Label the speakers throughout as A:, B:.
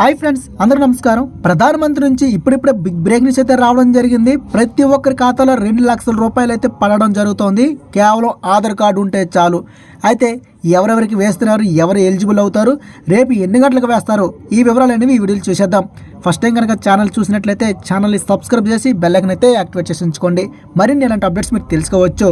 A: Hi friends అందరూ నమస్కారం. ప్రధానమంత్రి నుంచి ఇప్పుడిప్పుడే బిగ్ బ్రేక్ న్యూస్ అయితే రావడం జరిగింది. ప్రతి ఒక్కరి ఖాతాలో రెండు లక్షల రూపాయలు అయితే పడడం జరుగుతోంది. కేవలం ఆధార్ కార్డు ఉంటే చాలు. అయితే ఎవరెవరికి వేస్తున్నారు ఎవరు ఎలిజిబుల్ అవుతారు రేపు ఎన్ని గంటలకు వేస్తారు ఈ వివరాలు అనేవి ఈ వీడియోలు చూసేద్దాం. ఫస్ట్ టైం కనుక ఛానల్ చూసినట్లయితే ఛానల్ని సబ్స్క్రైబ్ చేసి బెల్లైకన్ అయితే యాక్టివేట్ చేసి ఉంచుకోండి మరిన్ని ఇలాంటి అప్డేట్స్ మీరు తెలుసుకోవచ్చు.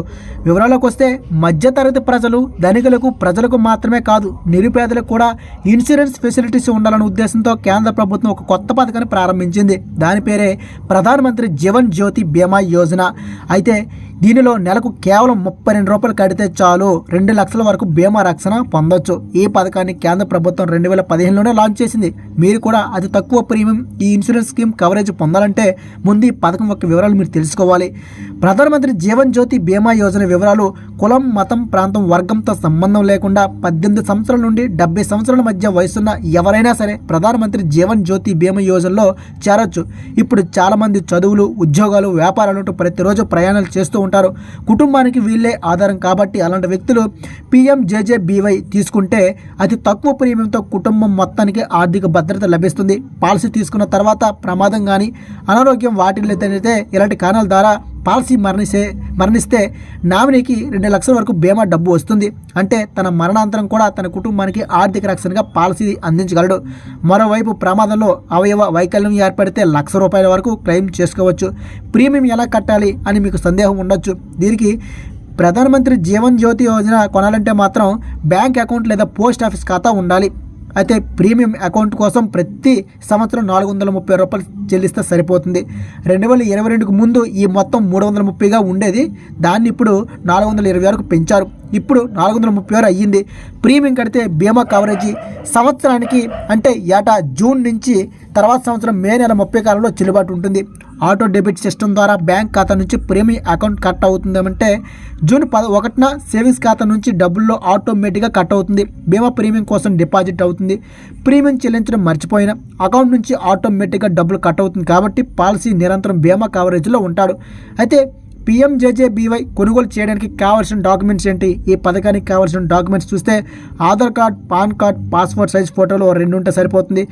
A: వివరాలకు వస్తే మధ్యతరగతి ప్రజలు ధనికులకు ప్రజలకు మాత్రమే కాదు నిరుపేదలకు కూడా ఇన్సూరెన్స్ ఫెసిలిటీస్ ఉండాలనే ఉద్దేశంతో కేంద్ర ప్రభుత్వం ఒక కొత్త పథకాన్ని ప్రారంభించింది. దాని పేరే ప్రధానమంత్రి జీవన్ జ్యోతి బీమా యోజన. అయితే దీనిలో నెలకు కేవలం ముప్పై రెండు రూపాయలు కడితే చాలు. రెండు లక్షల వరకు బీమా రక్షణ పొందొచ్చు. ఈ పథకాన్ని కేంద్ర ప్రభుత్వం రెండు వేల పదిహేనులోనే లాంచ్ చేసింది. మీరు కూడా అతి తక్కువ ప్రీమియం ఈ ఇన్సూరెన్స్ స్కీమ్ కవరేజ్ పొందాలంటే ముందు ఈ పథకం యొక్క వివరాలు మీరు తెలుసుకోవాలి. ప్రధానమంత్రి జీవన్ జ్యోతి బీమా యోజన వివరాలు కులం మతం ప్రాంతం వర్గంతో సంబంధం లేకుండా పద్దెనిమిది సంవత్సరాల నుండి డెబ్బై సంవత్సరాల మధ్య వయసున్న ఎవరైనా సరే ప్రధానమంత్రి జీవన్ జ్యోతి బీమా యోజనలో చేరొచ్చు. ఇప్పుడు చాలామంది చదువులు ఉద్యోగాలు వ్యాపారాలు ప్రతిరోజు ప్రయాణాలు చేస్తూ ఉంటారు. కుటుంబానికి వీళ్ళే ఆధారం కాబట్టి అలాంటి వ్యక్తులు పిఎంజేజేబీవై తీసుకుంటే అతి తక్కువ ప్రీమియంతో కుటుంబం మొత్తానికి ఆర్థిక భద్రత లభిస్తుంది. పాలసీ తీసుకున్న తర్వాత ప్రమాదం కానీ అనారోగ్యం వాటిల్లైతే ఇలాంటి కారణాల ద్వారా పాలసీ మరణిస్తే మరణిస్తే నామినీకి రెండు లక్షల వరకు బీమా డబ్బు వస్తుంది. అంటే తన మరణాంతరం కూడా తన కుటుంబానికి ఆర్థిక రక్షణగా పాలసీ అందించగలడు. మరోవైపు ప్రమాదంలో అవయవ వైకల్యం ఏర్పడితే లక్ష రూపాయల వరకు క్లెయిమ్ చేసుకోవచ్చు. ప్రీమియం ఎలా కట్టాలి అని మీకు సందేహం ఉండొచ్చు. దీనికి ప్రధానమంత్రి జీవన్ జ్యోతి యోజన కొనాలంటే మాత్రం బ్యాంక్ అకౌంట్ లేదా పోస్ట్ ఆఫీస్ ఖాతా ఉండాలి. అయితే ప్రీమియం అకౌంట్ కోసం ప్రతి సంవత్సరం నాలుగు వందల ముప్పై రూపాయలు చెల్లిస్తే సరిపోతుంది. రెండు వేల ఇరవై రెండుకు ముందు ఈ మొత్తం మూడు వందల ముప్పైగా ఉండేది. దాన్ని ఇప్పుడు నాలుగు వందల ఇరవై వరకు పెంచారు. ఇప్పుడు నాలుగు వందల ముప్పై ఆరు అయ్యింది. ప్రీమియం కడితే బీమా కవరేజీ సంవత్సరానికి అంటే ఏటా జూన్ నుంచి తర్వాత సంవత్సరం మే నెల ముప్పై కాలంలో చెల్లుబాటు ఉంటుంది. ఆటో డెబిట్ సిస్టమ్ ద్వారా బ్యాంక్ ఖాతా నుంచి ప్రీమియం అకౌంట్ కట్ అవుతుందేమంటే జూన్ పద ఒకటిన సేవింగ్స్ ఖాతా నుంచి డబ్బుల్లో ఆటోమేటిక్గా కట్ అవుతుంది. బీమా ప్రీమియం కోసం డిపాజిట్ అవుతుంది. ప్రీమియం చెల్లించడం మర్చిపోయిన అకౌంట్ నుంచి ఆటోమేటిక్గా డబ్బులు కట్ అవుతుంది కాబట్టి పాలసీ నిరంతరం బీమా కవరేజ్లో ఉంటాడు. అయితే పిఎంజేజేబీవై కొనుగోలు చేయడానికి కావాల్సిన డాక్యుమెంట్స్ ఏంటి? ఈ పథకానికి కావాల్సిన డాక్యుమెంట్స్ చూస్తే Aadhaar card PAN card passport size ఫోటోలు రెండు ఉంటే సరిపోతుంది.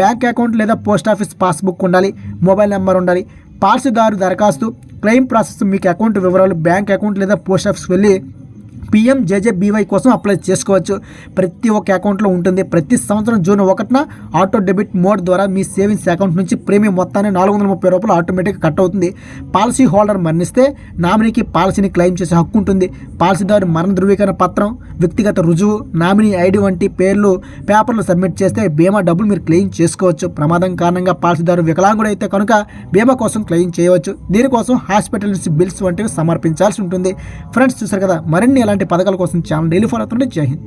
A: బ్యాంక్ అకౌంట్ లేదా పోస్ట్ ఆఫీస్ పాస్బుక్ ఉండాలి మొబైల్ నెంబర్ ఉండాలి. పాలసీదారు దరఖాస్తు క్లెయిమ్ ప్రాసెస్ మీకు అకౌంట్ వివరాలు బ్యాంక్ అకౌంట్ లేదా పోస్ట్ ఆఫీస్ వెళ్ళి పిఎం జేజేబీవై కోసం అప్లై చేసుకోవచ్చు. ప్రతి ఒక్క అకౌంట్లో ఉంటుంది. ప్రతి సంవత్సరం జూన్ ఒకటిన ఆటో డెబిట్ మోడ్ ద్వారా మీ సేవింగ్స్ అకౌంట్ నుంచి ప్రీమియం మొత్తాన్ని నాలుగు వందల ముప్పై రూపాయలు ఆటోమేటిక్గా కట్ అవుతుంది. పాలసీ హోల్డర్ మరణిస్తే నామినీకి పాలసీని క్లెయిమ్ చేసే హక్కు ఉంటుంది. పాలసీదారు మరణ ధృవీకరణ పత్రం వ్యక్తిగత రుజువు నామినీ ఐడి వంటి పేర్లు పేపర్లు సబ్మిట్ చేస్తే బీమా డబ్బులు మీరు క్లెయిమ్ చేసుకోవచ్చు. ప్రమాదం కారణంగా పాలసీదారు వికలాంగుడైతే కనుక బీమా కోసం క్లెయిమ్ చేయవచ్చు. దీనికోసం హాస్పిటల్ నుంచి బిల్స్ వంటివి సమర్పించాల్సి ఉంటుంది. ఫ్రెండ్స్ చూసారు కదా మరిన్ని ఇలాంటి పథకాల కోసం ఛానల్ డైలీ ఫాలో అవుతుంటే జై హింద్.